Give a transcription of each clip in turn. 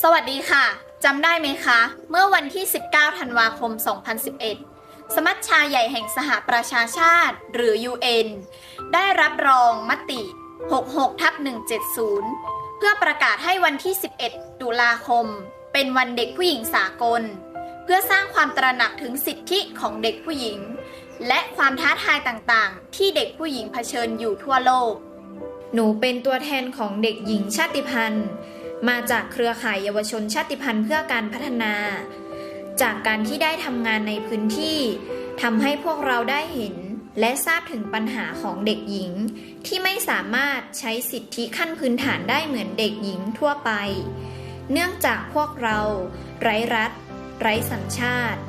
สวัสดีค่ะ จำได้ไหมคะ เมื่อวันที่ 19 ธันวาคม 2011 สมัชชาใหญ่แห่งสหประชาชาติหรือ UN ได้รับรองมติ 66ทับ170 เพื่อประกาศให้วันที่ 11 ตุลาคม เป็นวันเด็กผู้หญิงสากล เพื่อสร้างความตระหนักถึงสิทธิของเด็กผู้หญิง และความท้าทายต่างๆ ที่เด็กผู้หญิงเผชิญอยู่ทั่วโลก หนูเป็นตัวแทนของเด็กหญิงชาติพันธุ์ มาจากเครือข่ายเยาวชนชาติพันธุ์เพื่อการพัฒนา จากการที่ได้ทำงานในพื้นที่ทำให้พวกเราได้เห็นและทราบถึงปัญหาของเด็กหญิง ที่ไม่สามารถใช้สิทธิขั้นพื้นฐานได้เหมือนเด็กหญิงทั่วไป เนื่องจากพวกเรา ไร้รัฐ ไร้สัญชาติ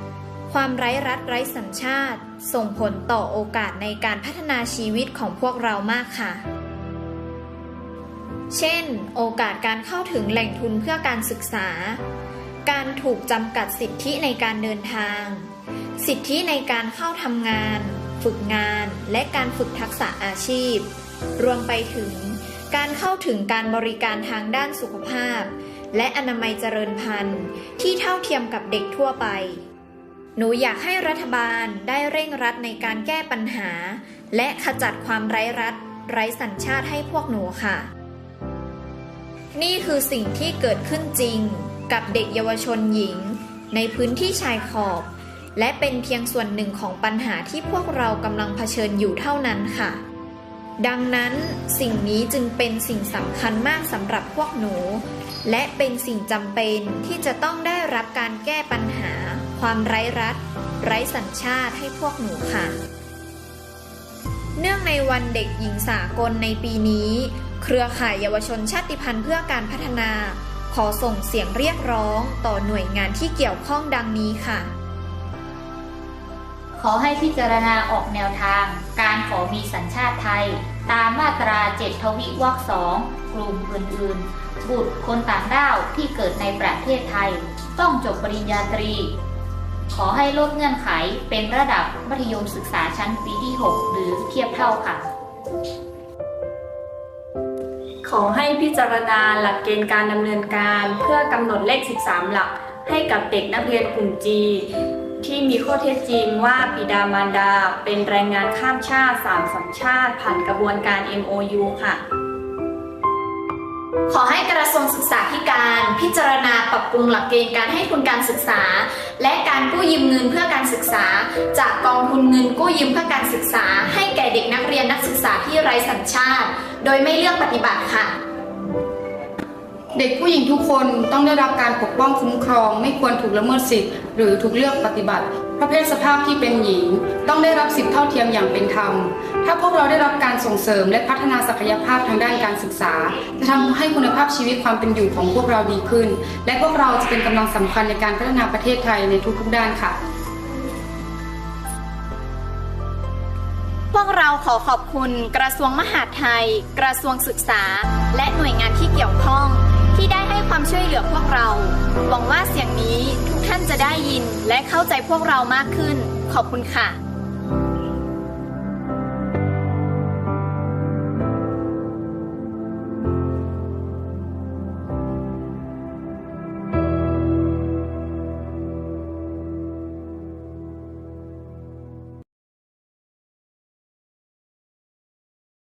ความไร้รัฐไร้สัญชาติ ส่งผลต่อโอกาสในการพัฒนาชีวิตของพวกเรามากค่ะ เช่น โอกาสการเข้าถึงแหล่งทุนเพื่อการศึกษา การถูกจำกัดสิทธิในการเดินทาง สิทธิในการเข้าทำงาน ฝึกงาน และการฝึกทักษะอาชีพ รวมไปถึง การเข้าถึงการบริการทางด้านสุขภาพ และอนามัยเจริญพันธุ์ ที่เท่าเทียมกับเด็กทั่วไป หนูอยากให้รัฐบาลได้เร่งรัดในการแก้ปัญหา และขจัดความไร้รัฐ ไร้สัญชาติให้พวกหนูค่ะ นี่คือสิ่งที่เกิดขึ้นจริงกับเด็กเยาวชนหญิง ในพื้นที่ชายขอบ และเป็นเพียงส่วนหนึ่งของปัญหาที่พวกเรากำลังเผชิญอยู่เท่านั้นค่ะ ดังนั้นสิ่งนี้จึงเป็นสิ่งสำคัญมากสำหรับพวกหนู และเป็นสิ่งจำเป็นที่จะต้องได้รับการแก้ปัญหา ความไร้รัฐ ไร้สัญชาติให้พวกหนูค่ะ เนื่องในวันเด็กหญิงสากลในปีนี้ เครือข่ายเยาวชนชาติพันธุ์เพื่อการพัฒนา ขอส่งเสียงเรียกร้องต่อหน่วยงานที่เกี่ยวข้องดังนี้ค่ะ ขอให้พิจารณาออกแนวทาง การขอมีสัญชาติไทย ตามมาตรา 7 ทวิวรรคสองกลุ่มอื่นๆ บุตรคนต่างด้าวที่เกิดในประเทศไทย ต้องจบปริญญาตรี ขอให้ลดเงื่อนไขเป็นระดับมัธยมศึกษาชั้นปีที่ 6 หรือเทียบเท่าค่ะ ขอให้พิจารณาหลักเกณฑ์การดำเนินการ เพื่อกำหนดเลข 13 หลัก ให้กับเด็กนักเรียนกลุ่มจีที่มีข้อเท็จจริงว่าบิดามารดา เป็นแรงงานข้ามชาติสามสัญชาติ ผ่านกระบวนการ MOU ค่ะ ขอให้กระทรวงศึกษาธิการ พิจารณาปรับปรุงหลักเกณฑ์การให้ทุนการศึกษา และการกู้ยืมเงินเพื่อการศึกษา จากกองทุนเงินกู้ยืมเพื่อการศึกษา ให้แก่เด็กนัก ษาที่ไร้สัญชาติ โดยไม่เลือกปฏิบัติค่ะ เด็กผู้หญิงทุกคนต้องได้รับการปกป้องคุ้มครอง ไม่ควรถูกละเมิดสิทธิ์หรือถูกเลือกปฏิบัติเพราะเพศสภาพที่เป็นหญิง ต้องได้รับสิทธิเท่าเทียมอย่างเป็นธรรม ถ้าพวกเราได้รับการส่งเสริมและพัฒนาศักยภาพทางด้านการศึกษา จะทำให้คุณภาพชีวิตความเป็นอยู่ของพวกเราดีขึ้น และพวกเราจะเป็นกำลังสำคัญในการพัฒนาประเทศไทยในทุกๆด้านค่ะ พวกเราขอขอบคุณกระทรวงมหาดไทย กระทรวงศึกษา และหน่วยงานที่เกี่ยวข้อง ที่ได้ให้ความช่วยเหลือพวกเรา หวังว่าเสียงนี้ทุกท่านจะได้ยินและเข้าใจพวกเรามากขึ้น ขอบคุณค่ะ